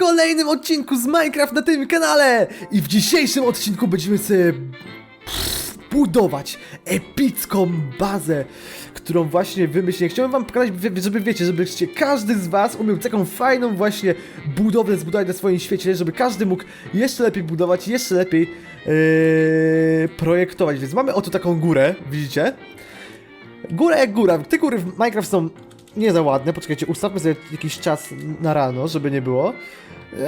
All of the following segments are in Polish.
kolejnym odcinku z Minecraft na tym kanale! I w dzisiejszym odcinku będziemy sobie pff, budować epicką bazę, którą właśnie wymyśliłem. Chciałem wam pokazać, żeby wiecie, żebyście każdy z was umiał taką fajną właśnie budowlę zbudować na swoim świecie, żeby każdy mógł jeszcze lepiej budować, jeszcze lepiej yy, projektować. Więc mamy oto taką górę, widzicie? Góra jak góra. Te góry w Minecraft są nie za ładne. Poczekajcie, ustawmy sobie jakiś czas na rano, żeby nie było.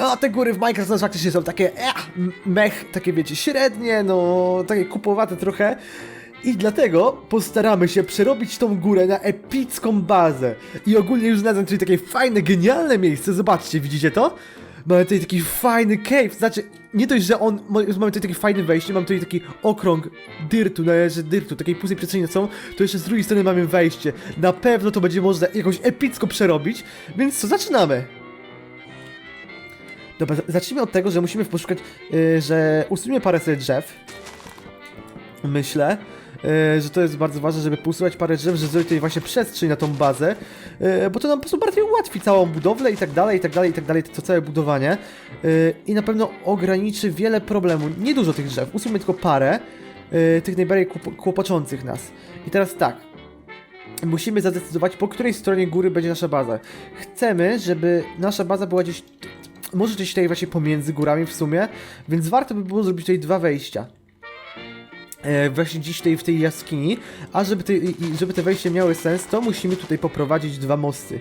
A te góry w Minecraft no, faktycznie są takie eh, mech, takie wiecie, średnie, no takie kupowate trochę. I dlatego postaramy się przerobić tą górę na epicką bazę. I ogólnie już znalazłem tutaj takie fajne, genialne miejsce. Zobaczcie, widzicie to? Mamy tutaj taki fajny cave, znaczy nie dość, że on, ma- mamy tutaj takie fajne wejście, mamy tutaj taki okrąg dyrtu, należy dyrtu, takiej pustej przestrzeni całą, to jeszcze z drugiej strony mamy wejście. Na pewno to będzie można jakoś epicko przerobić, więc co, zaczynamy! Dobra, za- zacznijmy od tego, że musimy poszukać, yy, że usuniemy parę sobie drzew. Myślę, że to jest bardzo ważne, żeby pousuwać parę drzew, żeby zrobić tutaj właśnie przestrzeń na tą bazę, yy, bo to nam po prostu bardziej ułatwi całą budowlę i tak dalej, i tak dalej, i tak dalej, to całe budowanie. Yy, I na pewno ograniczy wiele problemów. Nie dużo tych drzew, usuńmy tylko parę, tych najbardziej kłop- kłopoczących nas. I teraz tak, musimy zadecydować, po której stronie góry będzie nasza baza. Chcemy, żeby nasza baza była gdzieś, może gdzieś tutaj właśnie pomiędzy górami w sumie, więc warto by było zrobić tutaj dwa wejścia. E, właśnie dziś tutaj w tej jaskini, a żeby te, żeby te wejście miały sens, to musimy tutaj poprowadzić dwa mosty.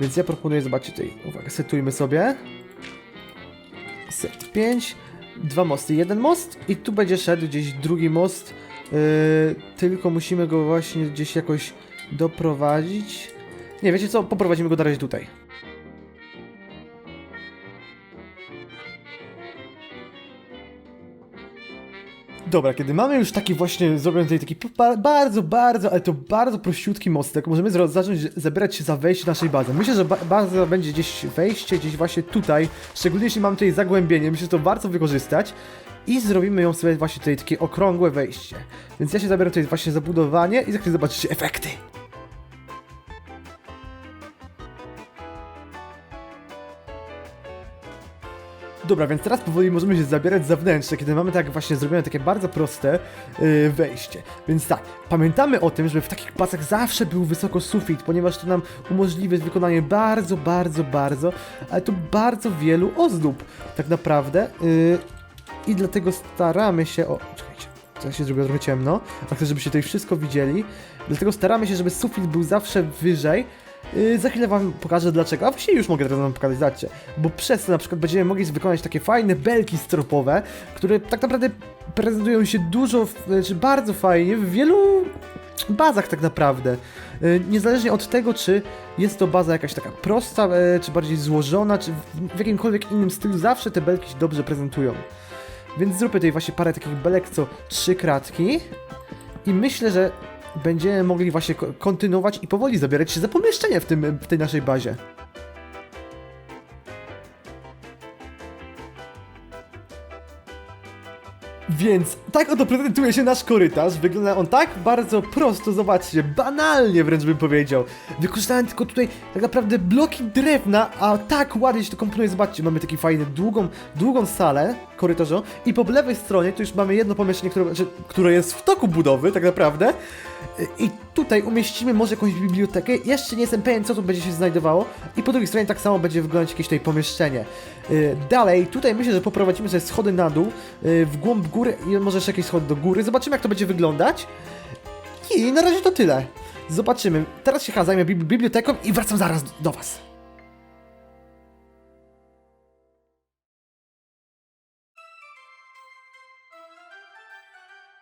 Więc ja proponuję, zobaczcie tutaj, uwaga, setujmy sobie. Set 5, dwa mosty, jeden most i tu będzie szedł gdzieś drugi most, yy, tylko musimy go właśnie gdzieś jakoś doprowadzić. Nie, wiecie co, poprowadzimy go na razie tutaj. Dobra, kiedy mamy już taki właśnie zrobiony tutaj taki ba- bardzo, bardzo, ale to bardzo prościutki mostek, możemy zacząć zabierać się za wejście naszej bazy. Myślę, że ba baza będzie gdzieś wejście, gdzieś właśnie tutaj, szczególnie jeśli mamy tutaj zagłębienie, myślę, że to warto wykorzystać i zrobimy ją sobie właśnie tutaj takie okrągłe wejście. Więc ja się zabieram tutaj właśnie za budowanie i za chwilę zobaczycie efekty. Dobra, więc teraz powoli możemy się zabierać za wnętrze, kiedy mamy tak właśnie zrobione takie bardzo proste yy, wejście. Więc tak, pamiętamy o tym, żeby w takich pasach zawsze był wysoko sufit, ponieważ to nam umożliwia wykonanie bardzo, bardzo, bardzo, ale to bardzo wielu ozdób tak naprawdę. Yy, I dlatego staramy się... O, czekajcie, teraz się zrobiło trochę ciemno, a chcę, żebyście tutaj wszystko widzieli. Dlatego staramy się, żeby sufit był zawsze wyżej, Yy, za chwilę wam pokażę dlaczego, a właściwie już mogę teraz wam pokazać, zobaczcie. Bo przez to na przykład będziemy mogli wykonać takie fajne belki stropowe, które tak naprawdę prezentują się dużo, w- czy bardzo fajnie w wielu bazach tak naprawdę. Yy, niezależnie od tego, czy jest to baza jakaś taka prosta, yy, czy bardziej złożona, czy w, w jakimkolwiek innym stylu, zawsze te belki się dobrze prezentują. Więc zróbmy tutaj właśnie parę takich belek co trzy kratki i myślę, że będziemy mogli właśnie ko- kontynuować i powoli zabierać się za pomieszczenie w, tym, w tej naszej bazie. Więc tak oto prezentuje się nasz korytarz. Wygląda on tak bardzo prosto, zobaczcie, banalnie wręcz bym powiedział. Wykorzystałem tylko tutaj tak naprawdę bloki drewna, a tak ładnie się to komponuje. Zobaczcie, mamy taki fajny, długą, długą salę korytarzową i po lewej stronie to już mamy jedno pomieszczenie, które, znaczy, które jest w toku budowy tak naprawdę. I tutaj umieścimy może jakąś bibliotekę. Jeszcze nie jestem pewien, co tu będzie się znajdowało. I po drugiej stronie tak samo będzie wyglądać jakieś tutaj pomieszczenie. Yy, Dalej, tutaj myślę, że poprowadzimy sobie schody na dół, yy, w głąb góry i może jeszcze jakieś schody do góry. Zobaczymy, jak to będzie wyglądać. I na razie to tyle. Zobaczymy. Teraz się chyba zajmę bibli- biblioteką i wracam zaraz do Was.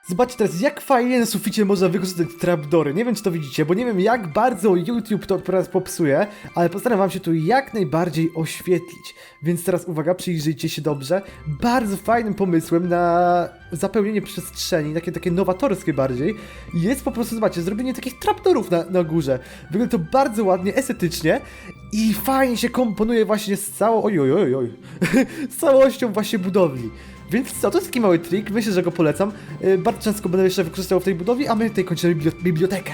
Zobaczcie teraz, jak fajnie na suficie można wykorzystać trapdory. Nie wiem, czy to widzicie, bo nie wiem, jak bardzo YouTube to teraz popsuje, ale postaram wam się tu jak najbardziej oświetlić. Więc teraz uwaga, przyjrzyjcie się dobrze. Bardzo fajnym pomysłem na zapełnienie przestrzeni, takie, takie nowatorskie bardziej, jest po prostu, zobaczcie, zrobienie takich trapdorów na, na górze. Wygląda to bardzo ładnie, estetycznie i fajnie się komponuje właśnie z całą, oj, oj, oj, oj, z całością właśnie budowli. Więc co, to jest taki mały trik, myślę, że go polecam. Yy, Bardzo często będę jeszcze wykorzystał w tej budowie, a my tutaj kończymy bibli- bibliotekę.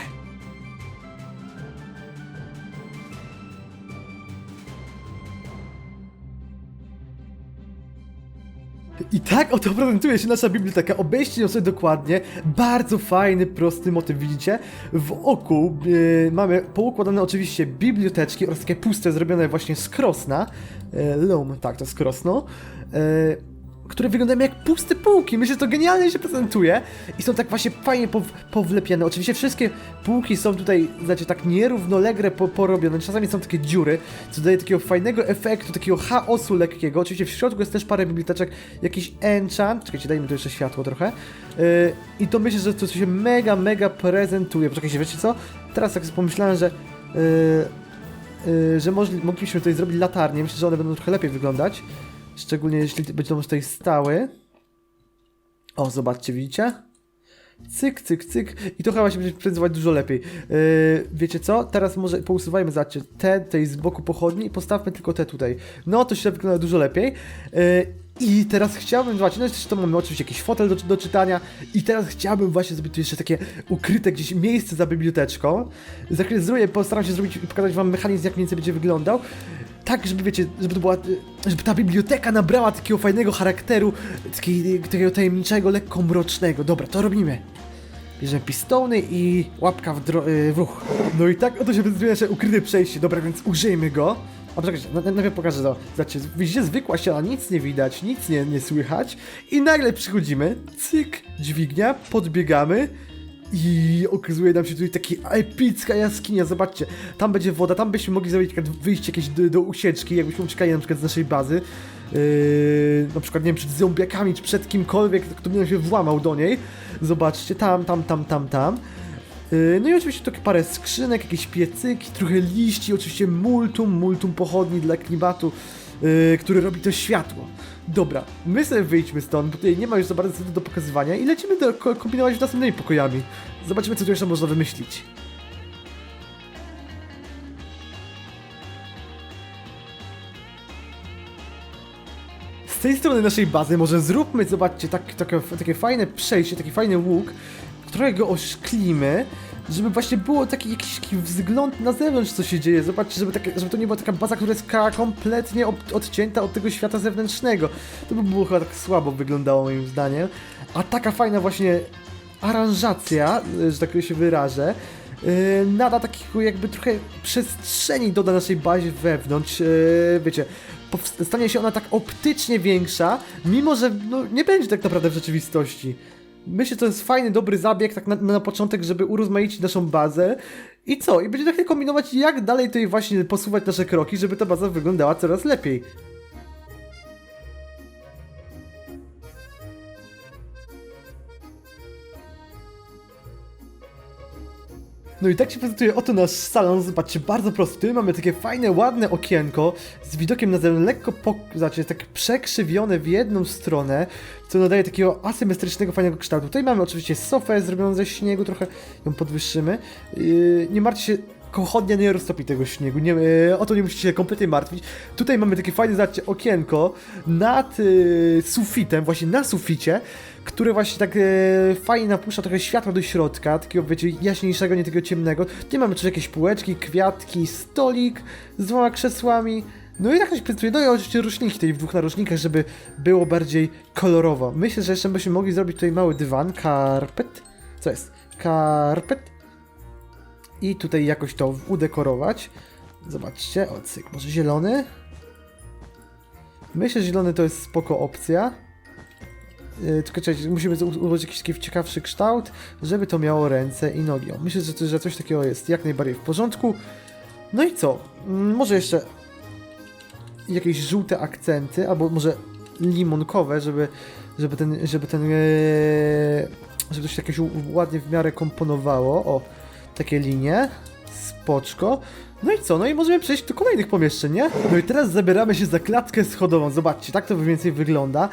I tak oto prezentuje się nasza biblioteka. Obejście ją sobie dokładnie. Bardzo fajny, prosty motyw, widzicie? W oku yy, mamy poukładane oczywiście biblioteczki oraz takie puste, zrobione właśnie z krosna. Yy, tak, to jest krosno. Yy, które wyglądają jak puste półki. Myślę, że to genialnie się prezentuje i są tak właśnie fajnie pow powlepiane. Oczywiście wszystkie półki są tutaj, znaczy tak nierównolegle po porobione. Czasami są takie dziury, co daje takiego fajnego efektu, takiego chaosu lekkiego. Oczywiście w środku jest też parę biblioteczek, jakiś enchant. Czekajcie, dajmy tu jeszcze światło trochę. Yy, I to myślę, że to się mega, mega prezentuje. Poczekajcie, wiecie co? Teraz tak sobie pomyślałem, że... Yy, yy, że moglibyśmy tutaj zrobić latarnię. Myślę, że one będą trochę lepiej wyglądać. Szczególnie jeśli będą tutaj stały. O, zobaczcie, widzicie? Cyk, cyk, cyk. I to chyba się będzie prezentować dużo lepiej. Yy, wiecie co? Teraz może pousuwajmy, zobaczcie, te tutaj z boku pochodni i postawmy tylko te tutaj. No, to się wygląda dużo lepiej. Yy, I teraz chciałbym, zobaczcie, no jeszcze to mamy oczywiście jakiś fotel do, do czytania i teraz chciałbym właśnie zrobić tu jeszcze takie ukryte gdzieś miejsce za biblioteczką. Za chwilę zrobię, postaram się zrobić i pokazać wam mechanizm, jak mniej więcej będzie wyglądał tak, żeby wiecie, żeby to była, żeby ta biblioteka nabrała takiego fajnego charakteru, takiego tajemniczego, lekko mrocznego. Dobra, to robimy. Bierzemy pistony i łapka w, y, w ruch. No i tak oto się prezentuje nasze ukryte przejście. Dobra, więc użyjmy go. A na- najpierw pokażę to. Zobaczcie, widzicie, zwykła ściana, nic nie widać, nic nie, nie słychać. I nagle przychodzimy, cyk, dźwignia, podbiegamy. I okazuje nam się tutaj taka epicka jaskinia, zobaczcie, tam będzie woda, tam byśmy mogli zrobić takie wyjście jakieś do, do ucieczki, jakbyśmy uciekali na przykład z naszej bazy, yy, na przykład, nie wiem, przed zombiakami, czy przed kimkolwiek, kto by się włamał do niej, zobaczcie, tam, tam, tam, tam, tam. Yy, No i oczywiście takie parę skrzynek, jakieś piecyki, trochę liści, oczywiście multum, multum pochodni dla klimatu, yy, który robi to światło. Dobra, my sobie wyjdźmy stąd, bo tutaj nie ma już za bardzo do pokazywania i lecimy do, ko- kombinować z następnymi pokojami. Zobaczymy, co tu jeszcze można wymyślić. Z tej strony naszej bazy może zróbmy, zobaczcie, tak, takie, takie fajne przejście, taki fajny łuk, którego oszklimy, żeby właśnie było taki jakiś, taki wzgląd na zewnątrz, co się dzieje. Zobaczcie, żeby, żeby to nie była taka baza, która jest kompletnie odcięta od tego świata zewnętrznego. To by było chyba tak słabo wyglądało moim zdaniem. A taka fajna właśnie aranżacja, że tak się wyrażę, yy, nada takiego jakby trochę przestrzeni doda naszej bazie wewnątrz, yy, wiecie, stanie się ona tak optycznie większa, mimo że no, nie będzie tak naprawdę w rzeczywistości. Myślę, że to jest fajny, dobry zabieg tak na, na początek, żeby urozmaicić naszą bazę. I co? I będzie tak kombinować, jak dalej tutaj właśnie posuwać nasze kroki, żeby ta baza wyglądała coraz lepiej. No i tak się prezentuje oto nasz salon, zobaczcie, bardzo prosty, mamy takie fajne, ładne okienko z widokiem na zewnątrz, lekko, po, znaczy, tak przekrzywione w jedną stronę, co nadaje takiego asymetrycznego, fajnego kształtu. Tutaj mamy oczywiście sofę zrobioną ze śniegu, trochę ją podwyższymy. Yy, nie martwcie się, pochodnia nie roztopi tego śniegu, nie, yy, o to nie musicie się kompletnie martwić. Tutaj mamy takie fajne, zobaczcie, okienko nad yy, sufitem, właśnie na suficie, które właśnie tak e, fajnie napuszcza trochę światła do środka, takiego wiecie, jaśniejszego, nie takiego ciemnego. Tutaj mamy też jakieś półeczki, kwiatki, stolik z dwoma krzesłami. No i tak się prezentuje. No i oczywiście roślinki tutaj w dwóch narożnikach, żeby było bardziej kolorowo. Myślę, że jeszcze byśmy mogli zrobić tutaj mały dywan, karpet. Co jest? Karpet. I tutaj jakoś to udekorować. Zobaczcie, o może zielony? Myślę, że zielony to jest spoko opcja. Yy, Tylko czekajcie, musimy ułożyć jakiś taki ciekawszy kształt, żeby to miało ręce i nogi. Myślę, że, że coś takiego jest jak najbardziej w porządku. No i co? Mm, Może jeszcze jakieś żółte akcenty, albo może limonkowe, żeby, żeby ten, żeby ten, ee, żeby to się jakoś u- ładnie w miarę komponowało. O, takie linie. Spoczko. No i co? No i możemy przejść do kolejnych pomieszczeń, nie? No i teraz zabieramy się za klatkę schodową. Zobaczcie, tak to mniej więcej wygląda.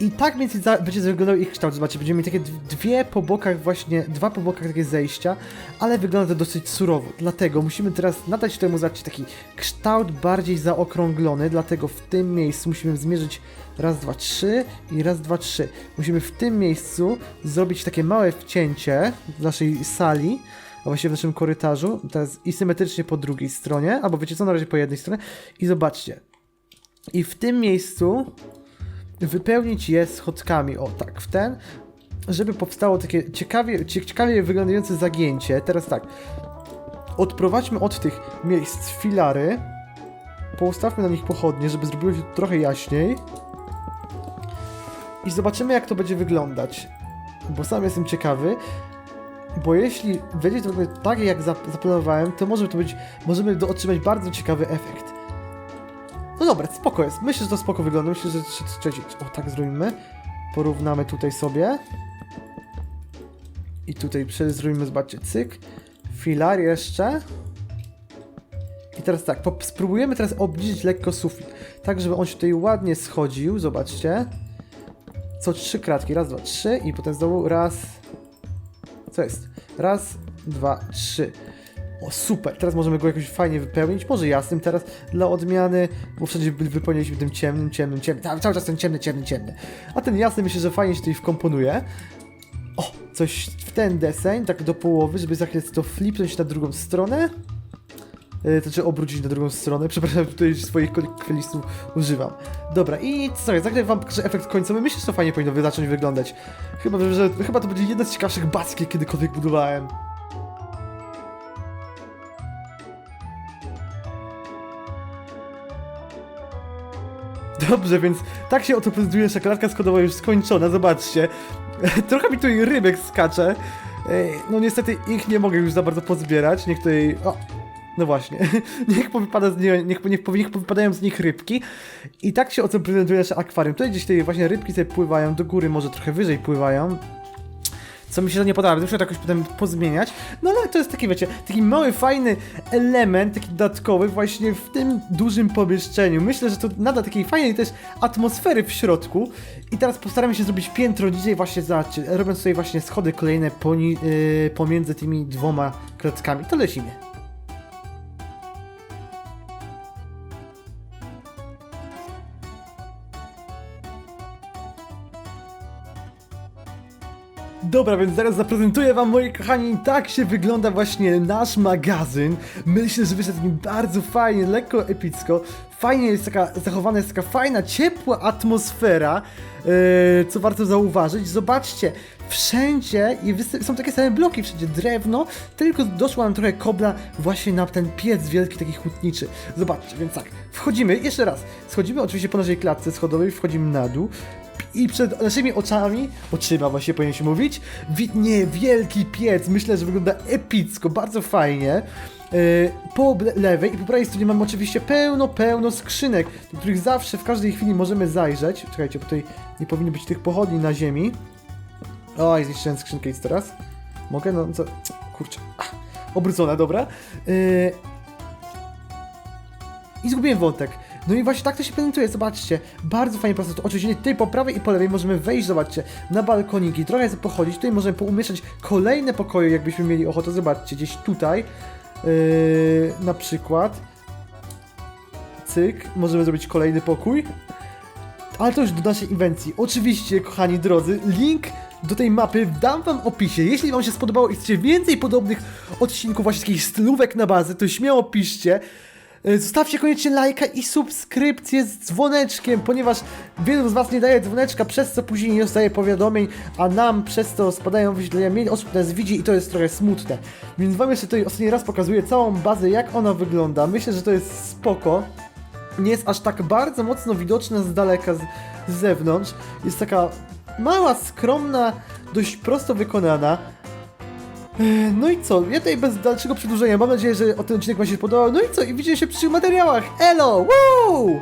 I tak mniej więcej będzie wyglądał ich kształt. Zobaczcie, będziemy mieli takie dwie po bokach właśnie, dwa po bokach takie zejścia, ale wygląda to dosyć surowo. Dlatego musimy teraz nadać temu, zobaczcie, taki kształt bardziej zaokrąglony, dlatego w tym miejscu musimy zmierzyć raz, dwa, trzy i raz, dwa, trzy. Musimy w tym miejscu zrobić takie małe wcięcie w naszej sali, a właściwie w naszym korytarzu, teraz i symetrycznie po drugiej stronie, albo wiecie co, na razie po jednej stronie i zobaczcie. I w tym miejscu wypełnić je schodkami, o tak, w ten, żeby powstało takie ciekawie, cie- ciekawie wyglądające zagięcie. Teraz tak, odprowadźmy od tych miejsc filary, postawmy na nich pochodnie, żeby zrobiło się trochę jaśniej i zobaczymy jak to będzie wyglądać, bo sam jestem ciekawy, bo jeśli będzie to tak jak zap- zaplanowałem, to może to być, możemy otrzymać bardzo ciekawy efekt. No dobra, spoko jest. Myślę, że to spoko wygląda. Myślę, że czekajcie, o tak zrobimy. Porównamy tutaj sobie. I tutaj zrobimy, zobaczcie, cyk. Filar jeszcze. I teraz tak, spróbujemy teraz obniżyć lekko sufit. Tak, żeby on się tutaj ładnie schodził, zobaczcie. Co trzy kratki, raz, dwa, trzy i potem znowu raz. Co jest? Raz, dwa, trzy. O, super, teraz możemy go jakoś fajnie wypełnić, może jasnym teraz dla odmiany, bo wszędzie wypełniliśmy tym ciemnym, ciemnym, ciemnym, Ca- cały czas ten ciemny, ciemny, ciemny. A ten jasny myślę, że fajnie się tutaj wkomponuje. O, coś w ten deseń, tak do połowy, żeby za chwilę to flipnąć na drugą stronę. Yy, to znaczy obrócić na drugą stronę, przepraszam, tutaj swoich kwelistów używam. Dobra, i co, zagraj wam pokażę efekt końcowy, myślę, że to fajnie powinno zacząć wyglądać. Chyba, że, że chyba to będzie jedna z ciekawszych baz, jakie kiedykolwiek budowałem. Dobrze, więc tak się oto prezentuje nasza klatka skodowa już skończona, zobaczcie. Trochę mi tutaj rybek skacze. Ej, No niestety ich nie mogę już za bardzo pozbierać, niech tutaj... O, no właśnie, niech powypada z nie, niech, niech, niech powypadają z nich rybki. I tak się oto prezentuje nasze akwarium. Tutaj gdzieś tutaj właśnie rybki sobie pływają, do góry może trochę wyżej pływają. Co mi się to nie podoba, muszę to jakoś potem pozmieniać. No ale to jest taki, wiecie, taki mały, fajny element, taki dodatkowy właśnie w tym dużym pomieszczeniu. Myślę, że to nada takiej fajnej też atmosfery w środku. I teraz postaramy się zrobić piętro niżej właśnie, zobaczcie, robiąc sobie właśnie schody kolejne poni- yy, pomiędzy tymi dwoma klatkami. To lecimy. Dobra, więc zaraz zaprezentuję wam, moi kochani, tak się wygląda właśnie nasz magazyn. Myślę, że wyszedł nim bardzo fajnie, lekko epicko. Fajnie jest taka, zachowana jest taka fajna, ciepła atmosfera, yy, co warto zauważyć. Zobaczcie, wszędzie i są takie same bloki, wszędzie drewno, tylko doszło nam trochę kobla właśnie na ten piec wielki, taki hutniczy. Zobaczcie, więc tak, wchodzimy, jeszcze raz, schodzimy oczywiście po naszej klatce schodowej, wchodzimy na dół, i przed naszymi oczami, oczyma właśnie powinien się mówić, widnieje wielki piec. Myślę, że wygląda epicko, bardzo fajnie. Yy, po lewej i po prawej stronie mamy oczywiście pełno, pełno skrzynek, do których zawsze w każdej chwili możemy zajrzeć. Czekajcie, bo tutaj nie powinno być tych pochodni na ziemi. Oj, zniszczyłem skrzynkę nic teraz. Mogę? No co? Kurczę. Ach, obrócona, dobra. Yy, i zgubiłem wątek. No i właśnie tak to się prezentuje, zobaczcie. Bardzo fajnie prosto. Oczywiście tutaj po prawej i po lewej możemy wejść, zobaczcie, na balkoniki, trochę sobie pochodzić. Tutaj możemy poumieszczać kolejne pokoje, jakbyśmy mieli ochotę. Zobaczcie, gdzieś tutaj yy, na przykład. Cyk, możemy zrobić kolejny pokój. Ale to już do naszej inwencji. Oczywiście, kochani drodzy, link do tej mapy dam wam w opisie. Jeśli wam się spodobało i chcecie więcej podobnych odcinków, właśnie takich stylówek na bazę, to śmiało piszcie. E, Zostawcie koniecznie lajka i subskrypcję z dzwoneczkiem, ponieważ wielu z was nie daje dzwoneczka, przez co później nie dostaje powiadomień, a nam przez to spadają wyświetlenia, mniej osób nas widzi i to jest trochę smutne. Więc wam jeszcze tutaj ostatni raz pokazuję całą bazę, jak ona wygląda. Myślę, że to jest spoko nie jest aż tak bardzo mocno widoczna z daleka, z, z zewnątrz. Jest taka mała, skromna, dość prosto wykonana. Ech, No i co? Ja tutaj bez dalszego przedłużenia mam nadzieję, że o ten odcinek Wam się podobał. No i co? I widzimy się przyszłych materiałach. Elo! Woo!